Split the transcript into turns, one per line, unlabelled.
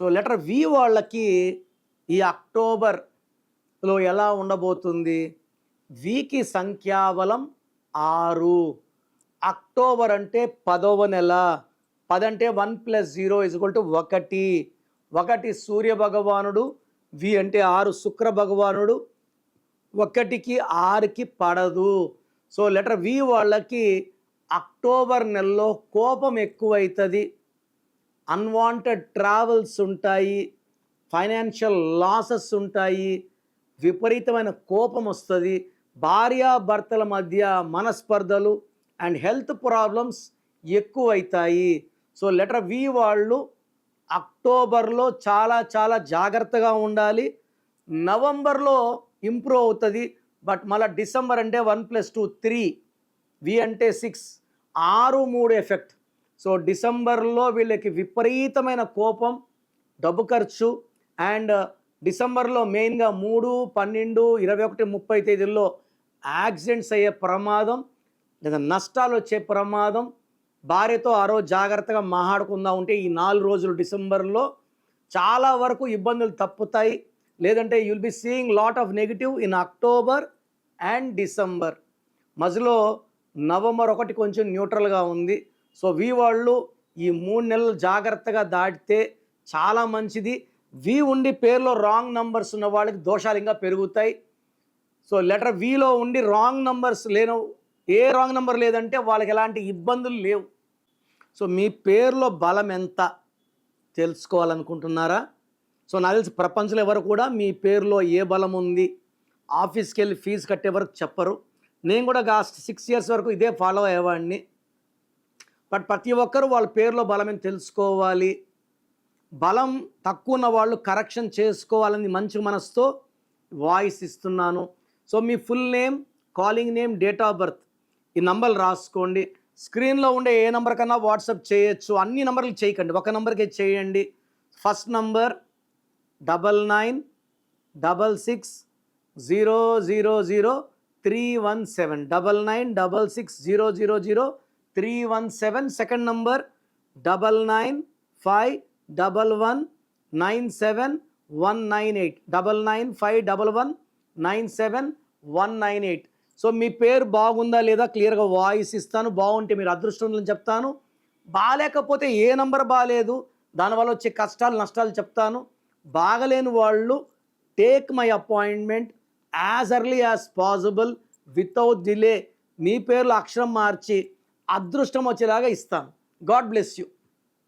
So letter వి వాళ్ళకి ఈ అక్టోబర్లో ఎలా ఉండబోతుంది? వికి సంఖ్యాబలం ఆరు. అక్టోబర్ అంటే పదవ నెల. పదంటే one plus zero equal two ఒకటి. ఒకటి సూర్య భగవానుడు వి అంటే ఆరు శుక్ర భగవానుడు. ఒకటికి ఆరుకి పడదు. సో లెటర్ వి వాళ్ళకి అక్టోబర్ నెలలో కోపం ఎక్కువవుతుంది అన్వాంటెడ్ ట్రావెల్స్ ఉంటాయి ఫైనాన్షియల్ లాసెస్ ఉంటాయి విపరీతమైన కోపం వస్తుంది భార్యాభర్తల మధ్య మనస్పర్ధలు అండ్ హెల్త్ ప్రాబ్లమ్స్ ఎక్కువైతాయి. సో లెటర్ వి వాళ్ళు అక్టోబర్లో చాలా చాలా జాగ్రత్తగా ఉండాలి. నవంబర్లో ఇంప్రూవ్ అవుతుంది బట్ మళ్ళీ డిసెంబర్ అంటే one plus two three V అంటే సిక్స్ ఆరు మూడు ఎఫెక్ట్ సో డిసెంబర్లో వీళ్ళకి విపరీతమైన కోపం డబ్బు ఖర్చు అండ్ uh, డిసెంబర్లో మెయిన్గా మూడు పన్నెండు ఇరవై ఒకటి ముప్పై తేదీల్లో యాక్సిడెంట్స్ అయ్యే ప్రమాదం లేదా నష్టాలు వచ్చే ప్రమాదం. భార్యతో ఆ రోజు జాగ్రత్తగా మాట్లాడుకుందా ఉంటే ఈ నాలుగు రోజులు డిసెంబర్లో చాలా వరకు ఇబ్బందులు తప్పుతాయి. లేదంటే you'll be seeing lot of negative in October and December మధ్యలో నవంబర్ ఒకటి కొంచెం న్యూట్రల్గా ఉంది. సో వి వాళ్ళు ఈ మూడు నెలలు జాగ్రత్తగా దాటితే చాలా మంచిది. వి ఉండి పేరులో రాంగ్ నంబర్స్ ఉన్న వాళ్ళకి దోషాలు ఇంకా పెరుగుతాయి. సో లెటర్ విలో ఉండి రాంగ్ నంబర్స్ లేను ఏ రాంగ్ నంబర్ లేదంటే వాళ్ళకి ఎలాంటి ఇబ్బందులు లేవు. సో మీ పేరులో బలం ఎంత తెలుసుకోవాలనుకుంటున్నారా? సో నాకు తెలిసి ప్రపంచంలో ఎవరు కూడా మీ పేరులో ఏ బలం ఉంది ఆఫీస్కి వెళ్ళి ఫీజు కట్టే వరకు చెప్పరు. నేను కూడా కాస్ట్ సిక్స్ ఇయర్స్ వరకు ఇదే ఫాలో అయ్యేవాడిని. బట్ ప్రతి ఒక్కరూ వాళ్ళ పేరులో బలమని తెలుసుకోవాలి? బలం తక్కువ ఉన్న వాళ్ళు కరెక్షన్ చేసుకోవాలని మంచి మనసుతో వాయిస్ ఇస్తున్నాను. So me full name calling name date of birth ఈ నంబర్లు రాసుకోండి. స్క్రీన్లో ఉండే ఏ నెంబర్ కన్నా వాట్సాప్ చేయొచ్చు. అన్ని నంబర్లు చేయకండి. ఒక నెంబర్కే చేయండి. First number double nine double six zero zero zero three one seven. Double nine double six zero zero zero three one seven second number double nine five double one nine seven one nine eight double nine five double one nine seven one nine eight so మీ పేరు బాగుందా లేదా? క్లియర్గా voice ఇస్తాను. బాగుంటే మీరు అదృష్టం చెప్తాను. బాగాలేకపోతే ఏ నంబర్ బాగాలేదు దానివల్ల వచ్చే కష్టాలు నష్టాలు చెప్తాను. బాగలేని వాళ్ళు take my appointment as early as possible without delay మీ పేర్లు అక్షరం మార్చి అదృష్టం వచ్చేలాగా ఇస్తాను. God bless you.